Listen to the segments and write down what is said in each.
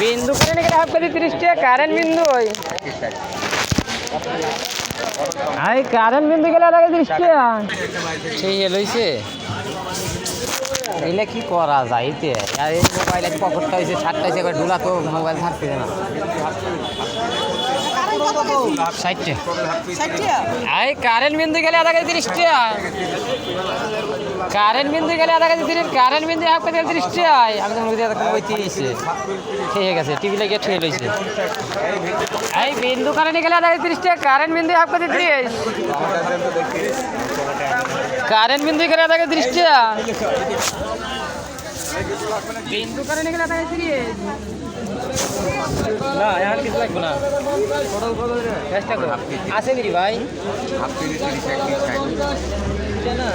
বিন্দু করে নাকি হাফ কেজি তিরিশ টাকা কারেন্ট বিন্দু ওই। আই কারেন্ট বিন্দু গেলে আগে কেজি তিরিশ টাকা। সেই লইছে। এলে কি করা যাইতে আর এই মোবাইলের পকেটটা হয়েছে ষাটটা হয়েছে এবার ডুলা তো মোবাইল থাকছে না। আই কারেন্ট বিন্দু গেলে আধা কেজি তিরিশ টাকা কারেন্ট বিন্দু গেলে আধা কেজি তিরিশ কারেন্ট বিন্দু হাফ কেজি তিরিশ টাকা আমি তো মুখে দেখো ওই তিরিশে ঠিক আছে টিভি লাগিয়ে ঠেয়ে লইছে। এই বিন্দু কারেন্ট গেলে আধা কেজি তিরিশ টাকা কারেন্ট বিন্দু হাফ কেজি তিরিশ। কারেন্ট বিন্দু গেলে আধা কেজি তিরিশ টাকা বিন্দু কারেন্ট গেলে আধা কেজি তিরিশ। না এখন কিছু লাগবে না। চেষ্টা করো। আছে নাকি ভাই। না।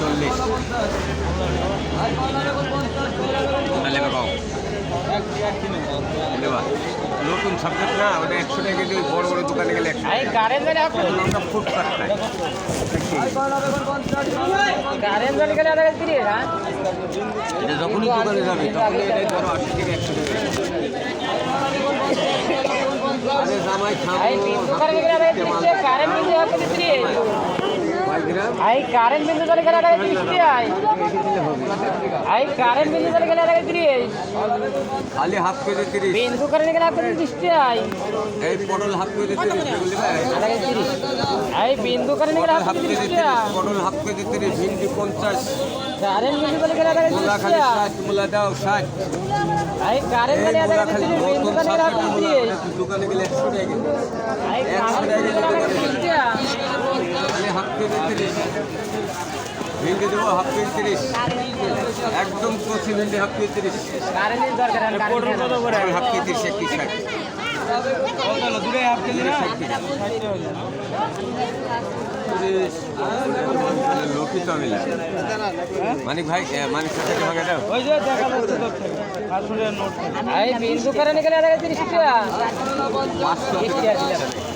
চল্লিশ। দেবা নতুন সাবজেক্ট না ওটা একশো টাকা দিয়ে বড় বড় দোকানে গেলে একশো আমরা খাই। এটা যখনই দোকানে যাবে তখন এটাই ধরো আশি থেকে একশো টাকা। জামাই এই বিন্দু কারেন্ট গেলে আধা কেজি তিরিশ টাকা কারেন্ট বিন্দু হাফ কেজি তিরিশ এই কারেন্ট বিন্দু জলে গেলে কেজি তিরিশ টাকা এই কারেন্ট বিন্দু জলে গেলে কেজি তিরিশ। খালি হাফ কেজি তিরিশ। বিন্দু কারেন্ট গেলে হাফ কেজি তিরিশ টাকা এই পটল হাফ কেজি তিরিশ এই বিন্দু কারেন্ট গেলে হাফ কেজি তিরিশ পটল হাফ কেজি তিরিশ ভিন্ডি পঞ্চাশ। কারেন্ট বিন্দু জলে গেলে আধা তিরিশ খালি টাকা ষাট মূলা দাও ষাট। এই কারেন্ট গেলে খালি তিরিশ বিন্দু কারেন্ট গেলে হাফ কেজি তিরিশ। দোকানে গেলে একশো টাকা কেজি। এই কারেন্ট বিন্দু গেলে আধা কেজি তিরিশ টাকা খালি হাফ কেজি তিরিশ ভিন্ডি হাফ কেজি তিরিশ। একদম কচি ভিন্ডি হাফ কেজি। তিরিশ কারেন্টের দরকার এখন হাফ কেজি তিরিশ লোকিত মিলা মানিক ভাই মানিক সাথে ভাগে দাও। কেজি টাকা এই কেজি গেলে কেজি টাকা। টাকা।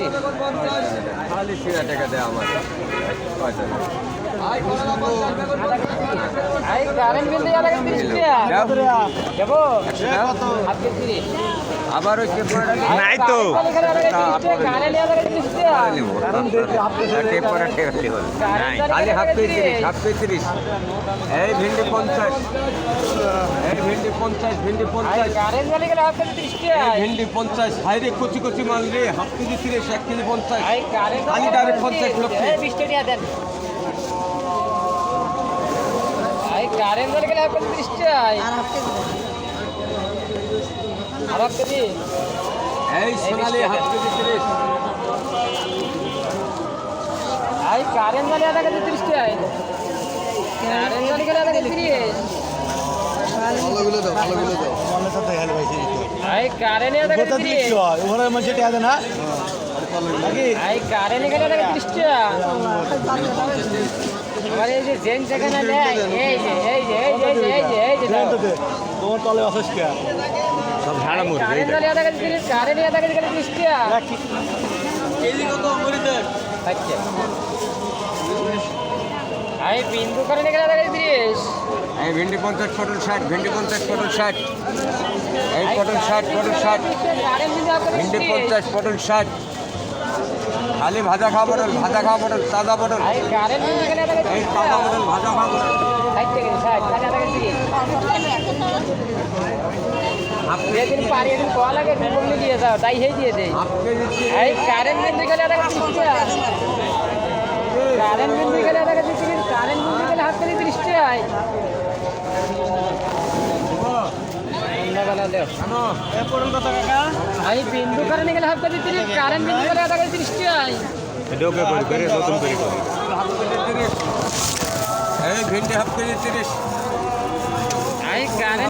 খালি সিরা টাকা। দেয় আমার আবার ওই নাই তো আধা কেজি তিরিশ টাকা নেব খালি হাফ কেজি তিরিশ হাফ এই ভিন্ডি পঞ্চাশ। এই ভিন্ডি পঞ্চাশ ভিন্ডি পঞ্চাশ। ভিন্ডি পঞ্চাশ। হাই রে কচি কচি মাল রে হাফ কেজি তিরিশ এক কেজি পঞ্চাশ। খালি ডাইরেক্ট পঞ্চাশ লক্ষ গেলে আর হাফ কেজি এই সোনালি হাফ কেজি তিরিশ এই কারেন্ট চলে আধা কেজি তিরিশ টাকা কারেন্ট চলে গেলে আধা কেজি তিরিশ। এই কারেন্ট আধা কেজি তিরিশ। ওখানে মানুষের টাকা না? এই কারেন্ট গেলে আধা কেজি আমার এই যে জেন সেখানে নেয় এই যে এই যে এই যে এই যে এই যে এই যে দাও। তোমার তলে অসুস কে? সব ঝাড়া মুড়ি কারেন্ট চলে আধা কেজি তিরিশ কারেন্ট আধা কেজি গেলে তিরিশ আচ্ছা এই বিন্দু কারেন্ট গেলে আধা কেজি তিরিশ। এই ভিন্ডি পঞ্চাশ পটল ষাট ভিন্ডি পঞ্চাশ পটল ষাট। এই পটল ষাট পটল ষাট। কারেন্ট ভিন্ডি পঞ্চাশ পটল ষাট। খালি ভাজা খাওয়া পটল ভাজা খাওয়া পটল সাদা পটল। এই কারেন্ট গেলে টাকা পটল ভাজা খাওয়া পটল। দিয়ে যাও তাই সেই দিয়ে দেয় কেজি। এই কারেন্ট বিন্দু গেলে টাকা কারেন্ট বিন্দু গেলে কারেন্ট বিন্দু গেলে তিরিশ টাকায় সন্ধ্যাবেলা দেও আমি বিন্দু কারেন্ট গেলে হাফ কেজি কারেন্ট বিন্দু গেলে করে নতুন করে করি। ভিন্ডি হাফ কেজি তিরিশ